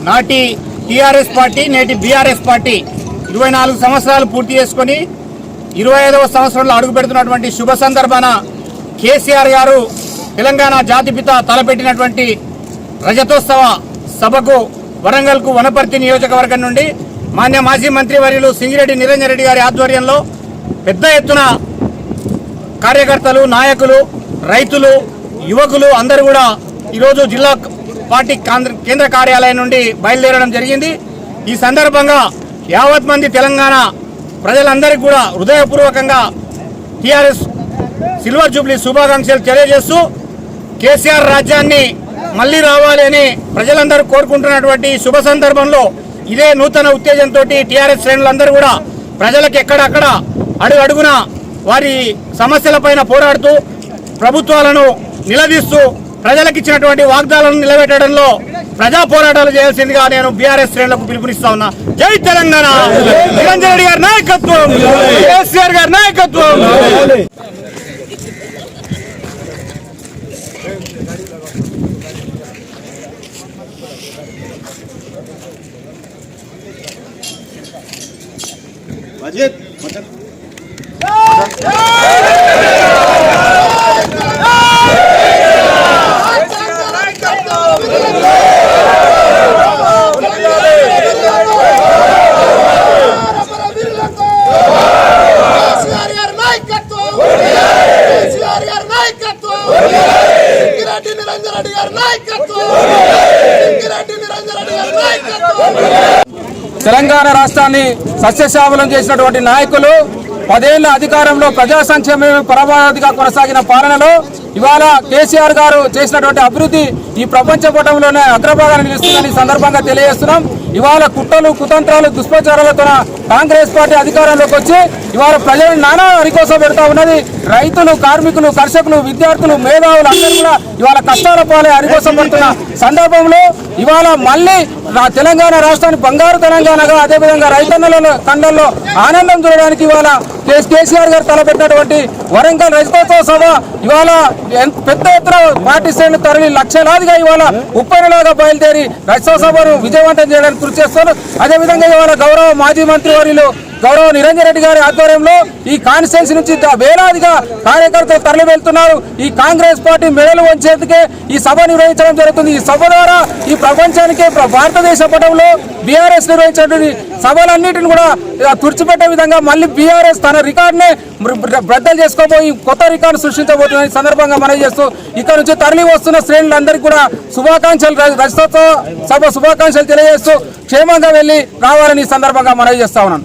నాటి TRS party నేటి BRS party ఇరవై నాలుగు సంవత్సరాలు పూర్తి చేసుకొని ఇరవై ఐదవ సంవత్సరంలో అడుగు పెడుతున్నటువంటి శుభ సందర్భాన కేసీఆర్ గారు తెలంగాణ జాతిపిత తలపెట్టినటువంటి రజతోత్సవ సభకు వరంగల్కు వనపర్తి నియోజకవర్గం నుండి మాన్య మాజీ మంత్రి వర్యులు సింగిరెడ్డి నిరంజన్ రెడ్డి గారి ఆధ్వర్యంలో పెద్ద ఎత్తున కార్యకర్తలు నాయకులు రైతులు యువకులు అందరూ కూడా ఈరోజు జిల్లా పార్టీ కేంద్ర కార్యాలయం నుండి బయలుదేరడం జరిగింది. ఈ సందర్భంగా యావత్ మంది తెలంగాణ ప్రజలందరికీ కూడా హృదయపూర్వకంగా టీఆర్ఎస్ సిల్వర్ జూబ్లీ శుభాకాంక్షలు తెలియజేస్తూ కేసీఆర్ రాజ్యాన్ని మళ్ళీ రావాలి అని ప్రజలందరూ కోరుకుంటున్నటువంటి శుభ సందర్భంలో ఇదే నూతన ఉత్తేజంతో టీఆర్ఎస్ శ్రేణులందరూ కూడా ప్రజలకు ఎక్కడక్కడ అడుగు అడుగున వారి సమస్యలపైన పోరాడుతూ ప్రభుత్వాలను నిలదీస్తూ ప్రజలకు ఇచ్చినటువంటి వాగ్దానాలను నిలబెట్టడంలో ప్రజా పోరాటాలు చేయాల్సిందిగా నేను బీఆర్ఎస్ శ్రేణులకు పిలుపునిస్తా ఉన్నా. జై తెలంగాణ. నిరంజన్ రెడ్డి గారి నాయకత్వం కేసీఆర్ గారి నాయకత్వం సింగిరెడ్డి నిరంజన్ రెడ్డి గారి నాయకత్వం. సింగిరెడ్డి నిరంజన్ రెడ్డి గారి నాయకత్వం. తెలంగాణ రాష్ట్రాన్ని సస్యశ్యామలం చేసినటువంటి నాయకులు పదేళ్ళ అధికారంలో ప్రజా సంక్షేమమే పరమాధిగా కొనసాగిన పాలనలో ఇవాళ కేసీఆర్ గారు చేసినటువంటి అభివృద్ధి ఈ ప్రపంచ పటంలోనే అగ్రభాగాన్ని నిలుస్తుందని సందర్భంగా తెలియజేస్తున్నాం. ఇవాళ కుట్రలు కుతంత్రాలు దుష్ప్రచారాలతో కాంగ్రెస్ పార్టీ అధికారంలోకి వచ్చి ఇవాళ ప్రజలు నానా అరికోసం పెడతా ఉన్నది. రైతులు కార్మికులు కర్షకులు విద్యార్థులు మేధావులు అందరూ కూడా ఇవాళ కష్టాల పాలే అరికోసం పడుతున్న సందర్భంలో ఇవాళ మళ్ళీ తెలంగాణ రాష్ట్రాన్ని బంగారు తెలంగాణగా అదేవిధంగా రైతన్నల కండల్లో ఆనందం చూడడానికి ఇవాళ కేసీఆర్ గారు తలపెట్టినటువంటి వరంగల్ రజతోత్సవ సభ ఇవాళ ఎంత- పెద్ద ఎత్తున పార్టీ శ్రేణులు తరలి లక్షలాదిగా ఇవాళ ఉప్పనలాగా బయలుదేరి రజతోత్సవ సభను విజయవంతం చేయడానికి కృషి చేస్తున్నారు. అదేవిధంగా ఇవాళ గౌరవ మాజీ మంత్రి వర్యులు గౌరవ నిరంజన్ రెడ్డి గారి ఆధ్వర్యంలో ఈ కాన్స్టిట్యున్సీ నుంచి వేలాదిగా కార్యకర్తలు తరలి వెళ్తున్నారు. ఈ కాంగ్రెస్ పార్టీ మెడలు వంచేందుకే ఈ సభ నిర్వహించడం జరుగుతుంది. ఈ సభ ద్వారా ఈ ప్రపంచానికే భారతదేశ పటంలో బీఆర్ఎస్ నిర్వహించినటువంటి సభలన్నింటిని కూడా తుడిచిపెట్టే విధంగా మళ్ళీ బీఆర్ఎస్ తన రికార్డునే బ్రద్దలు చేసుకోబోయి కొత్త రికార్డు సృష్టించబోతున్న ఈ సందర్భంగా మనవి చేస్తూ ఇక్కడ నుంచి తరలి వస్తున్న శ్రేణులందరికీ కూడా శుభాకాంక్షలు. రజతోత్సవ సభ శుభాకాంక్షలు తెలియజేస్తూ క్షేమంగా వెళ్ళి రావాలని ఈ సందర్భంగా మనవి చేస్తా ఉన్నాను.